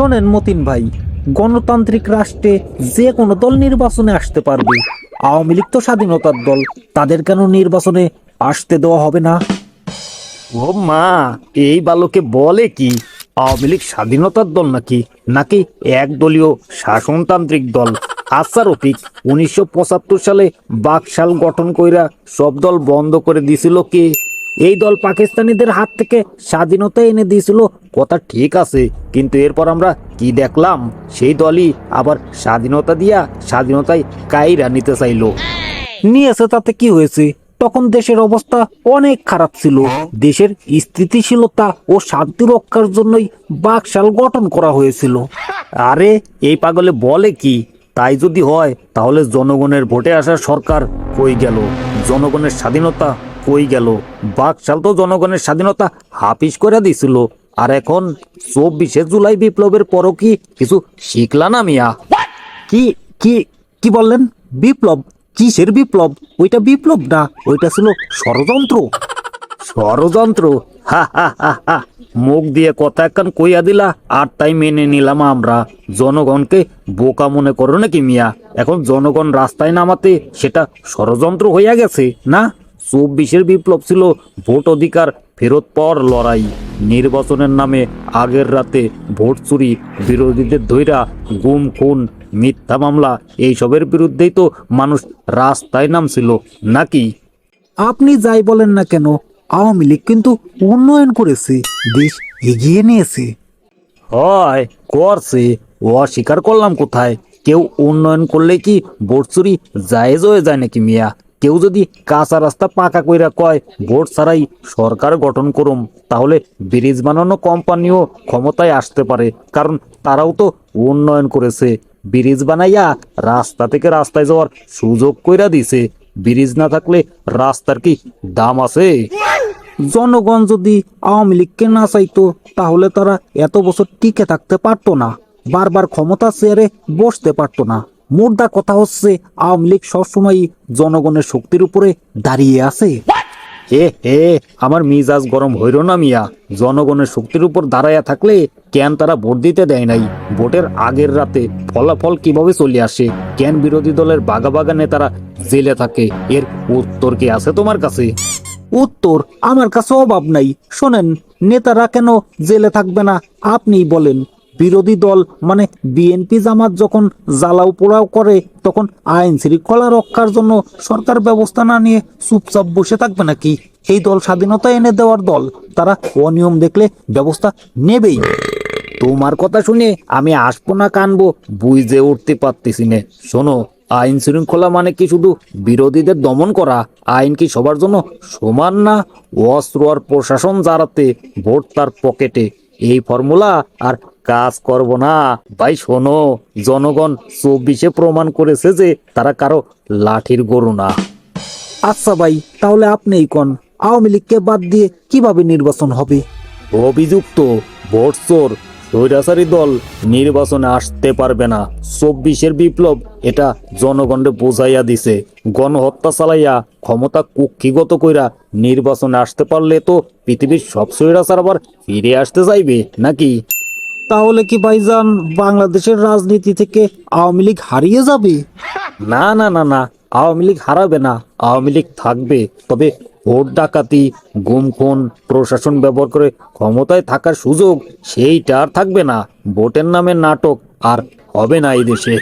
শোনেন মতিন ভাই, গণতান্ত্রিক রাষ্ট্রে যে কোনো দল নির্বাচনে আসতে পারবে। আওয়ামী লীগ তো স্বাধীনতার দল, তাদের কেন নির্বাচনে আসতে দেওয়া হবে না? ও মা, এই বালকে বলে কি, আওয়ামী লীগ স্বাধীনতার দল নাকি? নাকি একদলীয় শাসনতান্ত্রিক দল? আচ্ছা রফিক, উনিশশো পঁচাত্তর সালে বাকশাল গঠন কইরা সব দল বন্ধ করে দিছিল কে? এই দল পাকিস্তানিদের হাত থেকে স্বাধীনতা এনে দিয়েছিল। কথা ঠিক আছে, কিন্তু এরপর আমরা কি দেখলাম? সেই দলই আবার স্বাধীনতা দিয়া স্বাধীনতায় কাইরা নিতে চাইলো। নিয়েছে, তাতে কি হয়েছে? তখন দেশের অবস্থা অনেক খারাপ ছিল। দেশের স্থিতিশীলতা ও শান্তি রক্ষার জন্যই বাকশাল গঠন করা হয়েছিল। আরে, এই পাগলে বলে কি? তাই যদি হয়, তাহলে জনগণের ভোটে আসা সরকার কই গেল? জনগণের স্বাধীনতা কই গেল? বাকশাল তো জনগণের স্বাধীনতা হাফিস করে দিছিল। আর এখন চব্বিশে জুলাই বিপ্লবের পরও কি কিছু শিখলা না মিয়া? কি কি কি বললেন? বিপ্লব? কিসের বিপ্লব? ওইটা বিপ্লব না? ওইটা ছিল ষড়যন্ত্র। ষড়যন্ত্র? হা হা হা হা। মুখ দিয়ে কথা একখান কইয়া দিলা আর তাই মেনে নিলাম আমরা। জনগণকে বোকা মনে করো নাকি মিয়া? এখন জনগণ রাস্তায় নামাতে সেটা ষড়যন্ত্র হইয়া গেছে না? চব্বিশের বিপ্লব ছিল ভোট অধিকার ফেরত পাওয়ার লড়াই। নির্বাচনের নামে আগের রাতে ভোট চুরি বিরোধীদের ধৈরা গুম খুন মিথ্যা মামলা এইসবের বিরুদ্ধেই তো মানুষ রাস্তায় নামছিল নাকি? আপনি যাই বলেন না কেন আওয়ামী লীগ কিন্তু উন্নয়ন করেছে দেশ এগিয়ে নিয়েছে। হয় করছে ও অস্বীকার করলাম কোথায়? কেউ উন্নয়ন করলে কি ভোট চুরি জায়েজ হয়ে যায় নাকি মিয়া? কেউ যদি কাঁচা রাস্তা পাকা কইরা কয়, ভোট ছাড়াই সরকার গঠন করুম, তাহলে ব্রিজ বানানো কোম্পানিও ক্ষমতায় আসতে পারে, কারণ তারাও তো উন্নয়ন করেছে। ব্রিজ বানাইয়া রাস্তা থেকে রাস্তায় যাওয়ার সুযোগ কইরা দিছে। ব্রিজ না থাকলে রাস্তার কি দাম আছে? জনগণ যদি আওয়ামী লীগকে না চাইতো, তাহলে তারা এত বছর টিকে থাকতে পারতো না। বারবার ক্ষমতা চেয়ারে বসতে পারতো না। মুর্দা কথা হচ্ছে আওয়ামী লীগ সবসময় জনগণের শক্তির উপরে দাঁড়িয়ে আছে। হে হে আমার মিজাজ গরম হইল না মিয়া। জনগণের শক্তির উপর দাঁড়াইয়া থাকলে কেন তারা ভোট দিতে দেয় নাই? ভোটের আগের রাতে ফলাফল কীভাবে চলে আসে? কেন বিরোধী দলের বাগা বাগা নেতারা জেলে থাকে? এর উত্তর কি আছে তোমার কাছে? উত্তর আমার কাছে অভাব নাই। শোনেন নেতারা কেন জেলে থাকবে না? আপনিই বলেন। বিরোধী দল মানে বিএনপি জামাত যখন জ্বালাও পোড়াও করে, তখন আইন শৃঙ্খলা রক্ষার জন্য সরকার ব্যবস্থা না নিয়ে চুপচাপ বসে থাকবে নাকি? এই দল স্বাধীনতা এনে দেওয়ার দল, তারা অনিয়ম দেখলে ব্যবস্থা নেবেই। তোমার কথা শুনে আমি আসব না কানবো, বুঝে উঠতে পারতেছি না। শোনো, আইন শৃঙ্খলা মানে কি শুধু বিরোধীদের দমন করা? আইন কি সবার জন্য সমান না? অস্ত্র আর প্রশাসন জারাতে ভোট তার পকেটে। এই ফর্মুলা আর কাজ করব না। ভাই শোনো জনগণ চব্বিশে প্রমাণ করেছে যে তারা কারও লাঠির গরু না। আচ্ছা ভাই তাহলে আপনিই কন? আওয়ামী লীগকে বাদ দিয়ে কীভাবে নির্বাচন হবে? অভিযুক্ত ভোট চোর স্বৈরাচারী দল নির্বাচনে আসতে পারবে না। চব্বিশের বিপ্লব এটা জনগণে বোঝাইয়া দিছে। গণহত্যা চালাইয়া ক্ষমতা কুক্ষিগত কইরা নির্বাচনে আসতে পারলে তো পৃথিবীর সব স্বৈরাচার আবার ফিরে আসতে চাইবে নাকি? তাহলে কি ভাইজান বাংলাদেশের রাজনীতি থেকে আওয়ামী লীগ হারিয়ে যাবে? না না না না আওয়ামী লীগ হারাবে না আওয়ামী লীগ থাকবে। তবে ভোট ডাকাতি, গুম খুন, প্রশাসন ব্যবহার করে ক্ষমতায় থাকার সুযোগ সেইটা আর থাকবে না। ভোটের নামে নাটক আর হবে না এই দেশে।